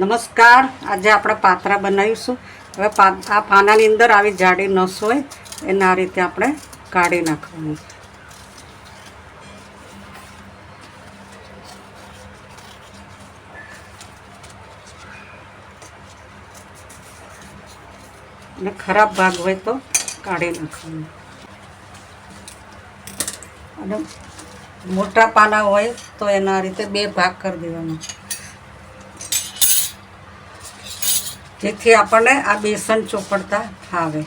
નમસ્કાર. આજે આપણે પાત્રા બનાવીશું. હવે આ પાનાની અંદર આવી જાડી નસ હોય, એને આ રીતે આપણે કાઢી નાખવાનું. અને ખરાબ ભાગ હોય તો કાઢી નાખવાનું. અને મોટા પાના હોય તો એના રીતે બે ભાગ કરી દેવાનો. જેથી આપણને આ બેસન ચોપડતા ફાવે.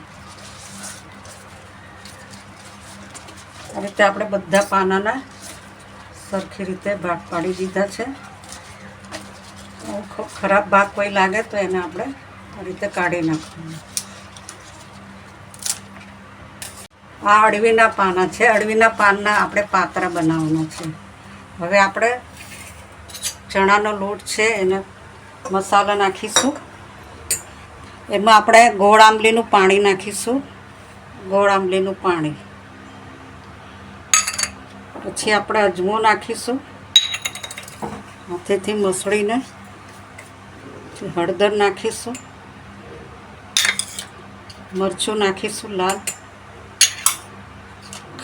આ રીતે આપણે બધા પાનાના સરખી રીતે ભાગ પાડી દીધા છે. ખરાબ ભાગ કોઈ લાગે તો એને આપણે આ રીતે કાઢી નાખવાનું. આ અળવીના પાના છે. અળવીના પાનના આપણે પાત્રા બનાવવાના છે. હવે આપણે ચણાનો લોટ છે, એને મસાલા નાખીશું. એમાં આપણે ગોળ આંબલીનું પાણી નાખીશું. ગોળ આંબલીનું પાણી. પછી આપણે અજમો નાખીશું. હાથેથી મસળીને હળદર નાખીશું. મરચું નાખીશું લાલ.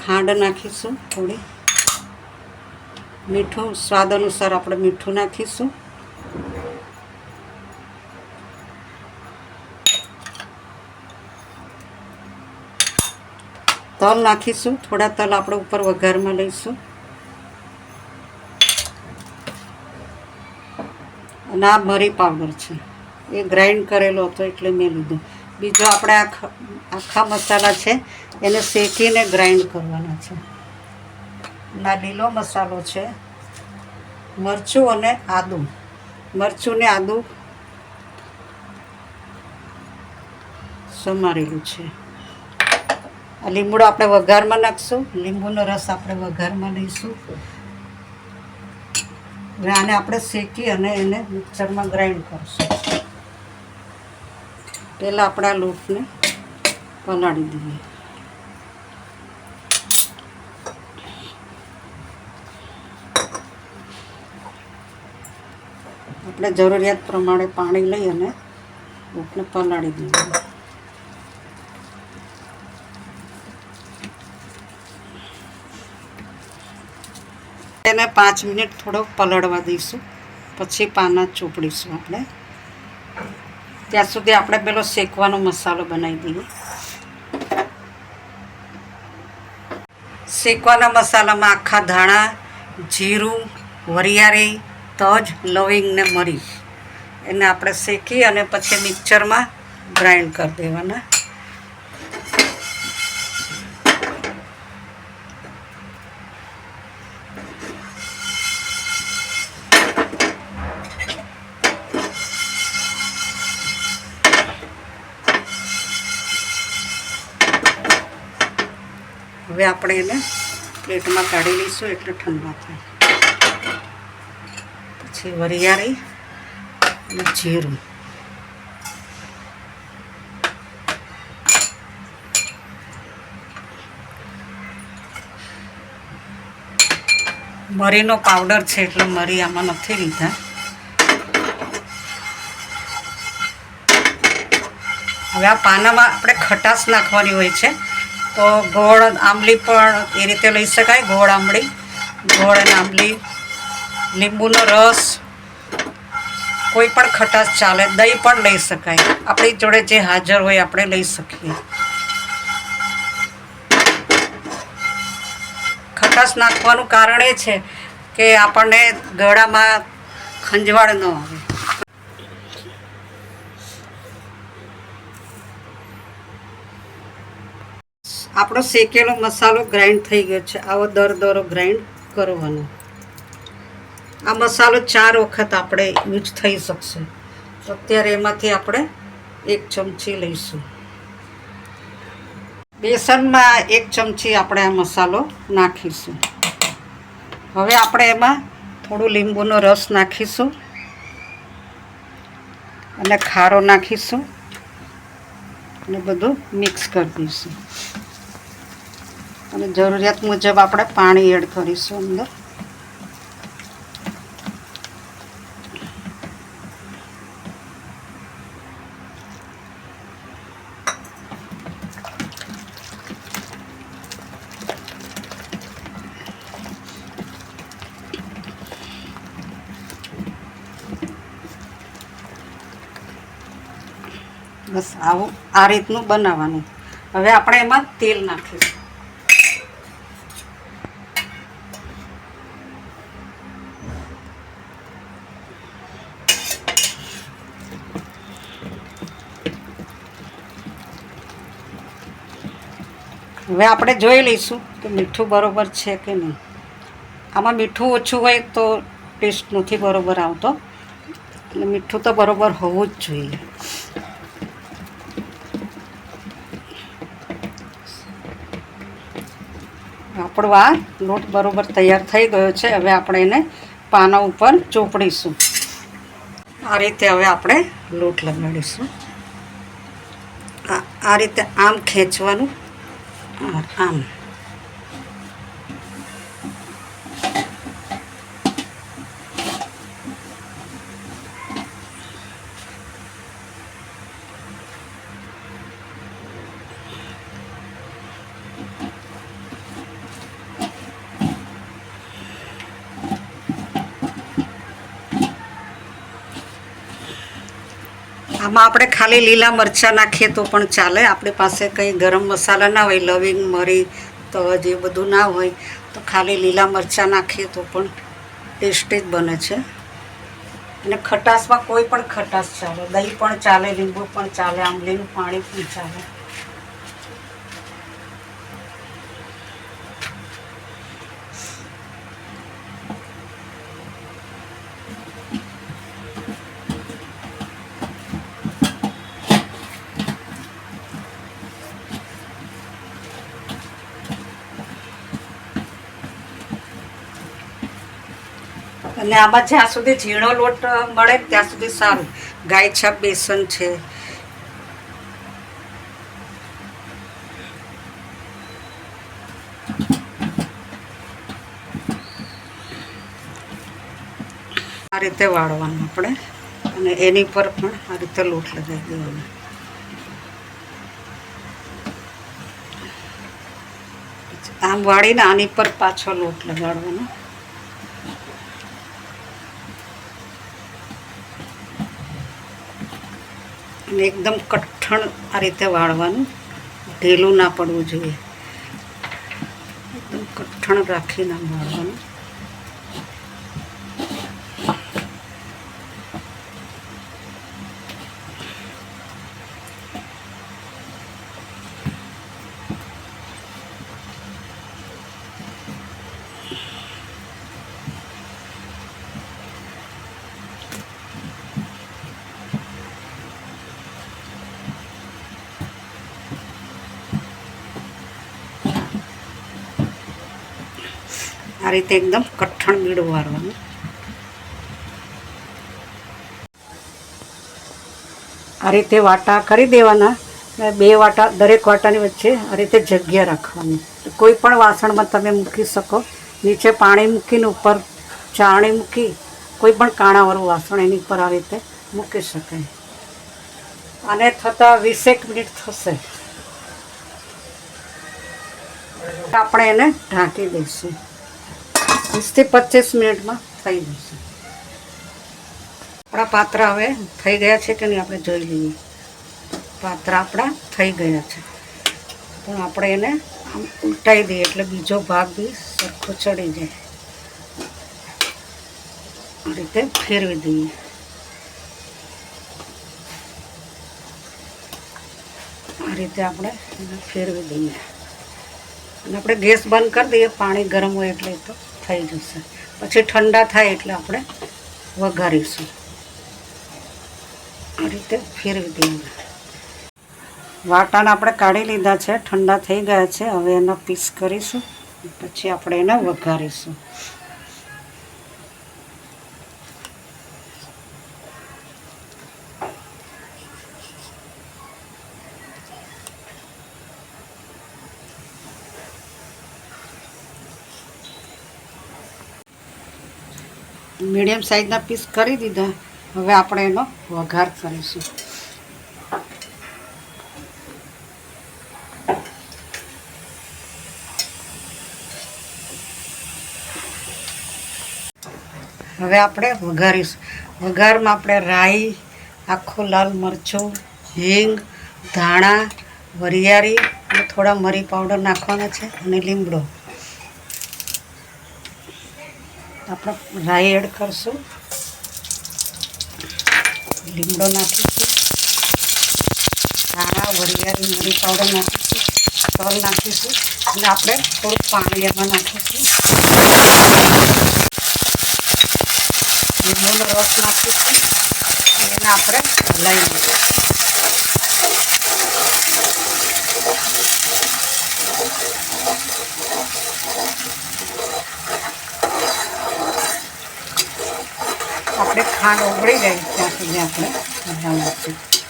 ખાંડ નાખીશું થોડી. મીઠું સ્વાદ અનુસાર આપણે મીઠું નાખીશું. તલ નાખીશું. થોડા તલ આપણે ઉપર વઘારમાં લઈશું. અને આ મરી પાવડર છે. એ ગ્રાઇન્ડ કરેલો હતો એટલે મેં લીધો. બીજો આપણે આખા આખા મસાલા છે, એને શેકીને ગ્રાઇન્ડ કરવાના છે. ના લીલો મસાલો છે, મરચું અને આદું. મરચું ને આદું સમારેલું છે. લીંબુડો આપણે વઘારમાં નાખશું. લીંબુનો રસ આપણે વઘારમાં લઈશું. આને આપણે શેકી અને એને મિક્સરમાં ગ્રાઇન્ડ કરશું. પહેલાં આપણા લોટને પલાળી દઈએ. આપણે જરૂરિયાત પ્રમાણે પાણી લઈ અને લોટને પલાળી દઈએ. એને પાંચ મિનિટ થોડો પલળવા દઈશું. પછી પાના ચોપડીશું આપણે. ત્યાં સુધી આપણે પેલો શેકવાનો મસાલો બનાવી દઈએ. શેકવાના મસાલામાં આખા ધાણા, જીરું, વરિયાળી, તજ, લવિંગ ને મરી એને આપણે શેકી અને પછી મિક્સરમાં ગ્રાઇન્ડ કરી દેવાના. હવે આપણે એને પ્લેટમાં કાઢી લઈશું, એટલે ઠંડા થાય. પછી વરિયાળી અને જીરું. મરીનો પાવડર છે, એટલે મરી આમાં નથી લીધા. હવે આ પાનામાં આપણે ખટાશ નાખવાની હોય છે. તો ગોળ આંબલી પણ એ રીતે લઈ શકાય, ગોળ આંબલી ગોળ અને આંબલી. લીંબુનો રસ કોઈ પણ ખટાશ ચાલે, દહીં પણ લઈ શકાય. આપણી જોડે જે હાજર હોય આપણે લઈ શકીએ. ખટાશ નાખવાનું કારણ એ છે કે આપણને ગળામાં ખંજવાળ ન આવે. આપણો શેકેલો મસાલો ગ્રાઇન્ડ થઈ ગયો છે. આવો દર દરો ગ્રાઇન્ડ કરવાનો. આ મસાલો ચાર વખત આપણે યુઝ થઈ શકશે. તો અત્યારે એમાંથી આપણે એક ચમચી લઈશું. બેસનમાં એક ચમચી આપણે આ મસાલો નાખીશું. હવે આપણે એમાં થોડું લીંબુનો રસ નાખીશું. અને ખારો નાખીશું. અને બધું મિક્સ કરી દઈશું. અને જરૂરિયાત મુજબ આપણે પાણી એડ કરીશું અંદર. બસ આવું આ રીતનું બનાવવાનું. હવે આપણે એમાં તેલ નાખીશું. હવે આપણે જોઈ લઈશું કે મીઠું બરોબર છે કે નહીં. આમાં મીઠું ઓછું હોય તો ટેસ્ટ નથી બરોબર આવતો. એટલે મીઠું તો બરોબર હોવું જ જોઈએ. આપણો આ લોટ બરોબર તૈયાર થઈ ગયો છે. હવે આપણે એને પાના ઉપર ચોપડીશું. આ રીતે હવે આપણે લોટ લગાડીશું. આ રીતે આમ ખેંચવાનું. આ- આમ આમાં આપણે ખાલી લીલા મરચાં નાખીએ તો પણ ચાલે. આપણી પાસે કંઈ ગરમ મસાલા ના હોય, લવિંગ, મરી, તજ એ બધું ના હોય, તો ખાલી લીલા મરચાં નાખીએ તો પણ ટેસ્ટી જ બને છે. અને ખટાશમાં કોઈ પણ ખટાશ ચાલે. દહીં પણ ચાલે, લીંબુ પણ ચાલે આંબલીનું પાણી પણ ચાલે. અને આમાં જ્યાં સુધી ઝીણો લોટ મળે ત્યાં સુધી સારું. ગાય છાપ બેસન છે. આ રીતે વાળવાનું આપણે. અને એની પર પણ આ રીતે લોટ લગાવી દેવાનો. આમ વાળીને આની પર પાછો લોટ લગાડવાનો. અને એકદમ કઠણ આ રીતે વાળવાનું. ઢીલું ના પડવું જોઈએ. એકદમ કઠણ રાખીને વાળવાનું. આ રીતે એકદમ કઠણ બીડું વાળવાનું આ રીતે વાટા કરી દેવાના. બે વાટા, દરેક વાટાની વચ્ચે આ રીતે જગ્યા રાખવાની. કોઈ પણ વાસણમાં તમે મૂકી શકો. નીચે પાણી મૂકીને ઉપર ચાણી મૂકી કોઈ પણ કાણાવાળું વાસણ એની ઉપર આ રીતે મૂકી શકાય. આને થતાં વીસેક મિનિટ થશે. આપણે એને ઢાંકી દઈશું. વીસથી પચીસ મિનિટમાં થઈ જશે. આપણા પાત્રા હવે થઈ ગયા છે કે નહીં આપણે જોઈ લઈએ. પાત્રા આપણા થઈ ગયા છે. પણ આપણે એને આમ ઉલટાઈ દઈએ એટલે બીજો ભાગ બી સરખો ચડી જાય. આ રીતે ફેરવી દઈએ. આ રીતે આપણે એને ફેરવી દઈએ. અને આપણે ગેસ બંધ કરી દઈએ, પાણી ગરમ હોય એટલે તો. થઈ જશે. પછી ઠંડા થાય એટલે આપણે વઘારીશું. આ રીતે ફેરવી દઈએ વાટાણા આપણે કાઢી લીધા છે, ઠંડા થઈ ગયા છે. હવે એના પીસ કરીશું, પછી આપણે એને વઘારીશું. મીડિયમ સાઇઝના પીસ કરી દીધા. હવે આપણે એનો વઘાર કરીશું. હવે આપણે વઘારીશું. વઘારમાં આપણે રાઈ, આખું લાલ મરચું, હિંગ, ધાણા, વરિયાળી અને થોડા મરી પાવડર નાખવાના છે અને લીમડો આપણે રાઈ એડ કરશું. લીમડો નાખીશું. ધાણા, વરિયાળી, મરી પાવડર નાખીશું. તલ નાખીશું. અને આપણે થોડું પાણી એમાં નાખીશું. લીંબુનો રસ નાખીશું. અને એને આપણે હલાવી દઈશું આપણે ખાંડ ઓગળી જાય ત્યાં સુધી આપણે હલાવવાનું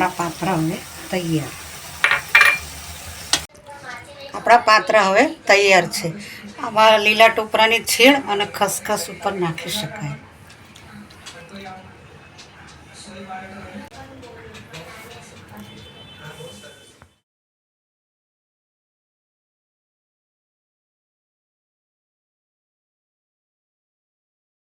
આપણા પાત્ર હવે તૈયાર. આપણા પાત્ર હવે તૈયાર છે. આમાં લીલા ટોપરાની છીણ અને ખસખસ ઉપર નાખી શકાય.